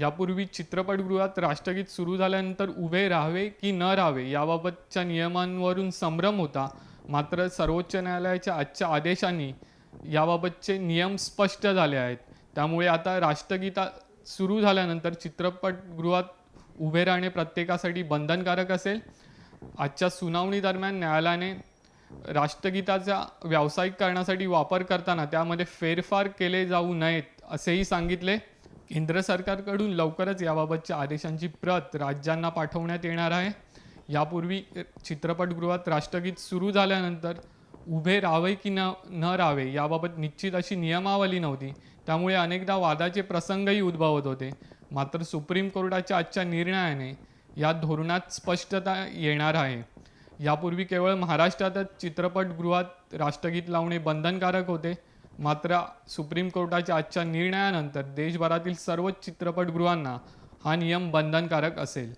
यापूर्वी चित्रपटगृहात राष्ट्रगीत सुरू झाल्यानंतर उभे राहावे की न राहावे याबाबतच्या नियमांवरून संभ्रम होता. मात्र सर्वोच्च न्यायालयाच्या आजच्या आदेशाने याबाबतचे नियम स्पष्ट झाले आहेत. त्यामुळे आता राष्ट्रगीता सुरू झाल्यानंतर चित्रपटगृहात उभे राहणे प्रत्येकासाठी बंधनकारक असेल. आजच्या सुनावणी दरम्यान न्यायालयाने राष्ट्रगीताचा व्यावसायिक करण्यासाठी वापर करताना त्यामध्ये फेरफार केले जाऊ नयेत असेही सांगितले. केंद्र सरकारकडून लवकरच याबाबतच्या आदेशांची प्रत राज्यांना पाठवण्यात येणार आहे. यापूर्वी चित्रपटगृहात राष्ट्रगीत सुरू झाल्यानंतर उभे राहावे की न न राहावे याबाबत निश्चित अशी नियमावली नव्हती. त्यामुळे अनेकदा वादाचे प्रसंगही उद्भवत होते. मात्र सुप्रीम कोर्टाच्या आजच्या निर्णयाने या धोरणात स्पष्टता येणार आहे. यापूर्वी केवळ महाराष्ट्रातच चित्रपटगृहात राष्ट्रगीत लावणे बंधनकारक होते. मात्र सुप्रीम कोर्टाच्या आजच्या निर्णयानंतर देशभरातील सर्वच चित्रपटगृहांना हा नियम बंधनकारक असेल.